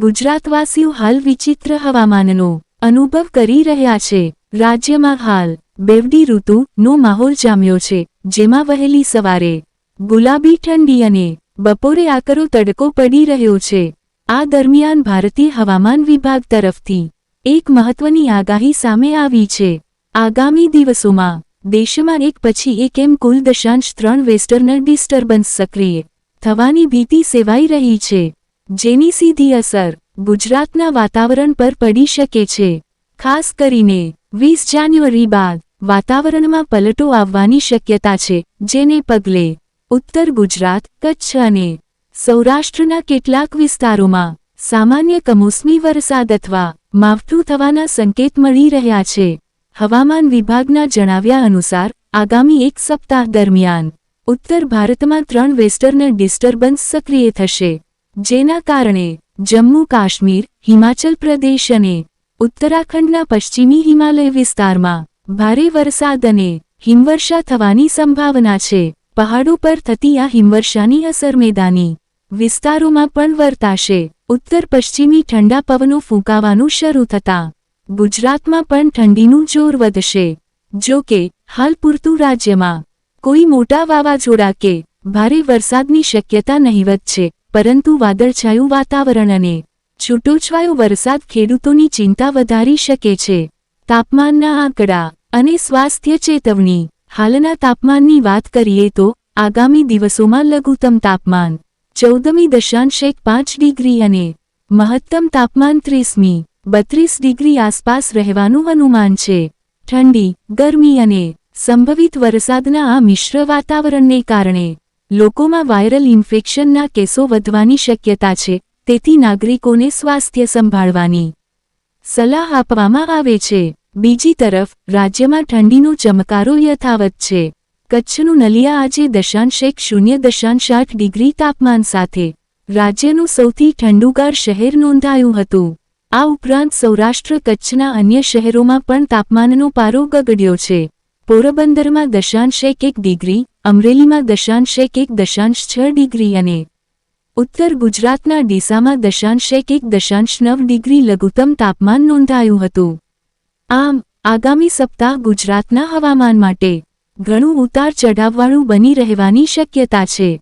ગુજરાતવાસીઓ હાલ વિચિત્ર હવામાનનો અનુભવ કરી રહ્યા છે. રાજ્યમાં હાલ બેવડી ઋતુનો માહોલ જામ્યો છે, જેમાં વહેલી સવારે ગુલાબી ઠંડી અને બપોરે આકરો તડકો પડી રહ્યો છે. આ દરમિયાન ભારતીય હવામાન વિભાગ તરફથી એક મહત્વની આગાહી સામે આવી છે. આગામી દિવસોમાં દેશમાં એક પછી એક એમ કુલ દશાંશ ત્રણ વેસ્ટર્ન ડિસ્ટર્બન્સ સક્રિય થવાની ભીતિ સેવાઈ રહી છે. જેની સીધી અસર ગુજરાતના વાતાવરણ પર પડી શકે છે. ખાસ કરીને વીસ જાન્યુઆરી બાદ વાતાવરણમાં પલટો આવવાની શક્યતા છે, જેને પગલે ઉત્તર ગુજરાત, કચ્છ અને સૌરાષ્ટ્રના કેટલાક વિસ્તારોમાં સામાન્ય કમોસમી વરસાદ અથવા માવઠું થવાના સંકેત મળી રહ્યા છે. હવામાન વિભાગના જણાવ્યા અનુસાર, આગામી એક સપ્તાહ દરમિયાન ઉત્તર ભારતમાં ત્રણ વેસ્ટર્ન ડિસ્ટર્બન્સ સક્રિય થશે. જેના કારણે જમ્મુ કાશ્મીર, હિમાચલ પ્રદેશ અને ઉત્તરાખંડના પશ્ચિમી હિમાલય વિસ્તારમાં ભારે વરસાદ અને હિમવર્ષા થવાની સંભાવના છે. પહાડો પર થતી આ હિમવર્ષાની અસર મેદાની વિસ્તારોમાં પણ વર્તાશે. ઉત્તર પશ્ચિમી ઠંડા પવનો ફૂંકાવાનું શરૂ થતાં ગુજરાતમાં પણ ઠંડીનું જોર વધશે. જો કે, હાલ પૂરતું રાજ્યમાં કોઈ મોટા વાવાઝોડા કે ભારે વરસાદની શક્યતા નહીવત છે. પરંતુ વાદળછાયું વાતાવરણ અને છૂટોછવાયો વરસાદ ખેડૂતોની ચિંતા વધારી શકે છે. તાપમાનના આંકડા અને સ્વાસ્થ્ય ચેતવણી. હાલના તાપમાનની વાત કરીએ તો આગામી દિવસોમાં લઘુત્તમ તાપમાન ચૌદમી દશાંશ એક પાંચ ડિગ્રી અને મહત્તમ તાપમાન ત્રીસમી બત્રીસ ડિગ્રી આસપાસ રહેવાનું અનુમાન છે. ઠંડી, ગરમી અને સંભવિત વરસાદના આ મિશ્ર વાતાવરણને કારણે લોકોમાં વાયરલ ઇન્ફેક્શનના કેસો વધવાની શક્યતા છે, તેથી નાગરિકોને સ્વાસ્થ્ય સંભાળવાની સલાહ આપવામાં આવે છે. બીજી તરફ, રાજ્યમાં ઠંડીનો ચમકારો યથાવત છે. કચ્છનું નલિયા આજે દશાંશ એક શૂન્ય દશાંશ આઠ ડિગ્રી તાપમાન સાથે રાજ્યનું સૌથી ઠંડુગાર શહેર નોંધાયું હતું. આ ઉપરાંત સૌરાષ્ટ્ર કચ્છના અન્ય શહેરોમાં પણ તાપમાનનો પારો ગગડ્યો છે. પોરબંદરમાં દશાંશ એક એક ડિગ્રી અમરેલીમાં દશાંશ એક એક દશાંશ છ ડિગ્રી અને ઉત્તર ગુજરાતના ડીસામાં દશાંશ એક એક દશાંશ નવ ડિગ્રી લઘુત્તમ તાપમાન નોંધાયું હતું. આમ, આગામી સપ્તાહ ગુજરાતના હવામાન માટે ઘણું ઉતાર ચઢાવવાળું બની રહેવાની શક્યતા છે.